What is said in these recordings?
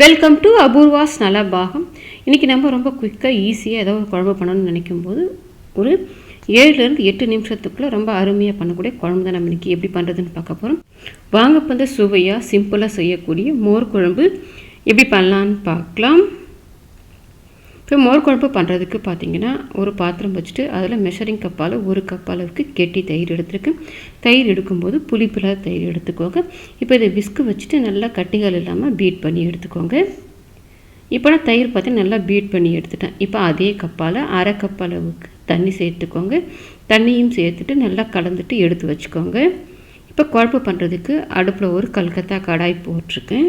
Welcome to Apoorva's Nalabagam இன்றைக்கி நம்ம ரொம்ப குயிக்காக ஈஸியாக ஏதோ ஒரு குழம்பு பண்ணணும்னு நினைக்கும் போது ஒரு ஏழுலேருந்து எட்டு நிமிஷத்துக்குள்ளே ரொம்ப அருமையாக பண்ணக்கூடிய குழம்பு தான் நம்ம இன்றைக்கி எப்படி பண்ணுறதுன்னு பார்க்க போகிறோம் வாங்க வந்து சுவையாக சிம்பிளாக செய்யக்கூடிய மோர் குழம்பு எப்படி பண்ணலான்னு பார்க்கலாம். இப்போ மோர் குழம்பு பண்ணுறதுக்கு பார்த்தீங்கன்னா ஒரு பாத்திரம் வச்சுட்டு அதில் மெஷரிங் கப்பால் ஒரு கப் அளவுக்கு கெட்டி தயிர் எடுத்துருக்கேன். தயிர் எடுக்கும்போது புளிப்பில்லாத தயிர் எடுத்துக்கோங்க. இப்போ இதை விஸ்கு வச்சுட்டு நல்லா கட்டிகள் இல்லாமல் பீட் பண்ணி எடுத்துக்கோங்க. இப்போ நான் தயிர் பார்த்து நல்லா பீட் பண்ணி எடுத்துட்டேன். இப்போ அதே கப்பால் அரை கப் அளவுக்கு தண்ணி சேர்த்துக்கோங்க. தண்ணியும் சேர்த்துட்டு நல்லா கலந்துட்டு எடுத்து வச்சுக்கோங்க. இப்போ குழம்பு பண்ணுறதுக்கு அடுப்பில் ஒரு கல்கத்தா கடாய் போட்டிருக்கேன்.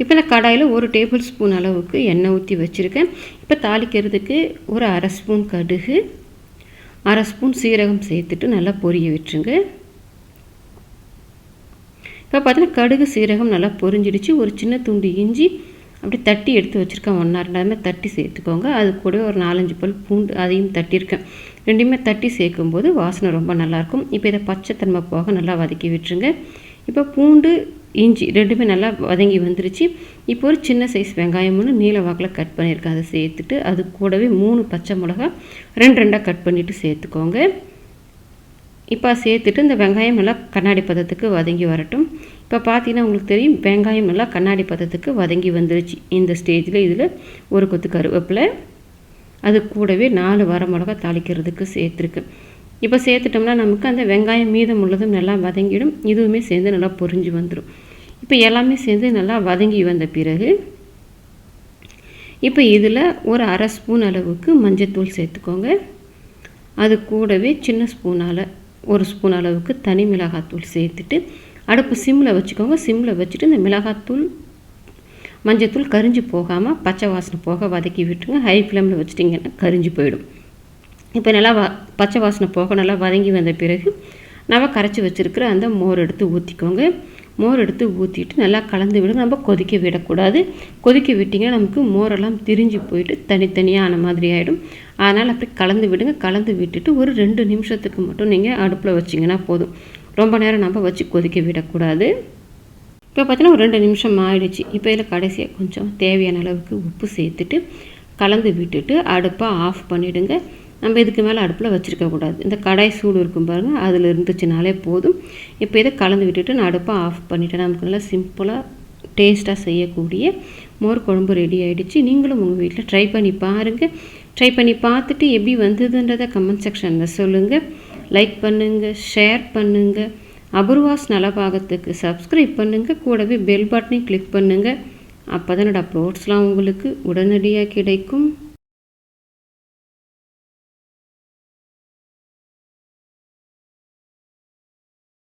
இப்போ நான் கடாயில் ஒரு டேபிள் ஸ்பூன் அளவுக்கு எண்ணெய் ஊற்றி வச்சுருக்கேன். இப்போ தாளிக்கிறதுக்கு ஒரு அரை ஸ்பூன் கடுகு அரை ஸ்பூன் சீரகம் சேர்த்துட்டு நல்லா பொரிய விட்டுருங்க. இப்போ பார்த்தீங்கன்னா கடுகு சீரகம் நல்லா பொரிஞ்சிடுச்சு. ஒரு சின்ன துண்டு இஞ்சி அப்படி தட்டி எடுத்து வச்சுருக்கேன். ஒன்றா ரெண்டாலுமே தட்டி சேர்த்துக்கோங்க. அது கூட ஒரு நாலஞ்சு பல் பூண்டு அதையும் தட்டியிருக்கேன். ரெண்டுமே தட்டி சேர்க்கும்போது வாசனை ரொம்ப நல்லாயிருக்கும் இப்போ இதை பச்சைத்தன்மை போக நல்லா வதக்கி விட்டுருங்க. இப்போ பூண்டு இஞ்சி ரெண்டுமே நல்லா வதங்கி வந்துருச்சு. இப்போ ஒரு சின்ன சைஸ் வெங்காயம் ஒன்று நீல வாக்கில் கட் பண்ணியிருக்கேன். அதை சேர்த்துட்டு அது கூடவே மூணு பச்சை மிளகா ரெண்டு ரெண்டாக கட் பண்ணிவிட்டு சேர்த்துக்கோங்க. இப்போ சேர்த்துட்டு இந்த வெங்காயம் நல்லா கண்ணாடி பதத்துக்கு வதங்கி வரட்டும். இப்போ பார்த்தீங்கன்னா உங்களுக்கு தெரியும் வெங்காயம் நல்லா கண்ணாடி பதத்துக்கு வதங்கி வந்துருச்சு. இந்த ஸ்டேஜில் இதில் ஒரு கொத்து கருவேப்பிலை அது கூடவே நாலு வர மிளகா தாளிக்கிறதுக்கு சேர்த்துருக்கு. இப்போ சேர்த்துட்டோம்னா நமக்கு அந்த வெங்காயம் மீதம் உள்ளதும் நல்லா வதங்கிடும். இதுவுமே சேர்ந்து நல்லா பொரிஞ்சு வந்துடும் இப்போ எல்லாமே சேர்ந்து நல்லா வதங்கி வந்த பிறகு இப்போ இதில் ஒரு அரை ஸ்பூன் அளவுக்கு மஞ்சத்தூள் சேர்த்துக்கோங்க. அது கூடவே சின்ன ஸ்பூனால் ஒரு ஸ்பூன் அளவுக்கு தனி மிளகாத்தூள் சேர்த்துட்டு அடுப்பு சிம்மில் வச்சுக்கோங்க. சிம்மில் வச்சுட்டு இந்த மிளகாத்தூள் மஞ்சத்தூள் கரிஞ்சு போகாமல் பச்சை வாசனை போக வதக்கி விட்டுருங்க. ஹை ஃப்ளேமில் வச்சுட்டிங்கன்னா கரிஞ்சு போயிடும். இப்போ நல்லா வ பச்சை வாசனை போக நல்லா வதங்கி வந்த பிறகு நம்ம கரைச்சி வச்சுருக்கிற அந்த மோர் எடுத்து ஊற்றிக்கோங்க மோர் எடுத்து ஊற்றிட்டு நல்லா கலந்து விடுங்க நம்ம கொதிக்க விடக்கூடாது. கொதிக்க விட்டிங்கன்னா நமக்கு மோரெல்லாம் திரிஞ்சு போயிட்டு தனித்தனியாக ஆன மாதிரி ஆகிடும் அதனால் அப்படி கலந்து விடுங்க. கலந்து விட்டுட்டு ஒரு ரெண்டு நிமிஷத்துக்கு மட்டும் நீங்கள் அடுப்பில் வச்சிங்கன்னா போதும். ரொம்ப நேரம் நம்ம வச்சு கொதிக்க விடக்கூடாது. இப்போ பார்த்தீங்கன்னா ஒரு ரெண்டு நிமிஷம் ஆயிடுச்சு. இப்போ இதில் கடைசியாக கொஞ்சம் தேவையான அளவுக்கு உப்பு சேர்த்துட்டு கலந்து விட்டுட்டு அடுப்பை ஆஃப் பண்ணிவிடுங்க நம்ம இதுக்கு மேலே அடுப்பில் வச்சுருக்கக்கூடாது இந்த கடாய் சூடு இருக்கும் பாருங்கள் அதில் இருந்துச்சுனாலே போதும். இப்போ இதை கலந்து விட்டுட்டு நான் அடுப்பை ஆஃப் பண்ணிவிட்டேன் நமக்கு நல்லா சிம்பிளாக டேஸ்ட்டாக செய்யக்கூடிய மோர் குழம்பு ரெடி ஆகிடுச்சு நீங்களும் உங்கள் வீட்டில் ட்ரை பண்ணி பாருங்கள் ட்ரை பண்ணி பார்த்துட்டு எப்படி வந்ததுன்றதை கமெண்ட் செக்ஷனில் சொல்லுங்கள் லைக் பண்ணுங்கள் ஷேர் பண்ணுங்கள் அபூர்வாஸ் நலபாகத்துக்கு சப்ஸ்கிரைப் பண்ணுங்கள் கூடவே பெல் பட்டனையும் கிளிக் பண்ணுங்கள் அப்போ தான் என்னோடய அப்லோட்ஸ்லாம் உங்களுக்கு உடனடியாக கிடைக்கும்.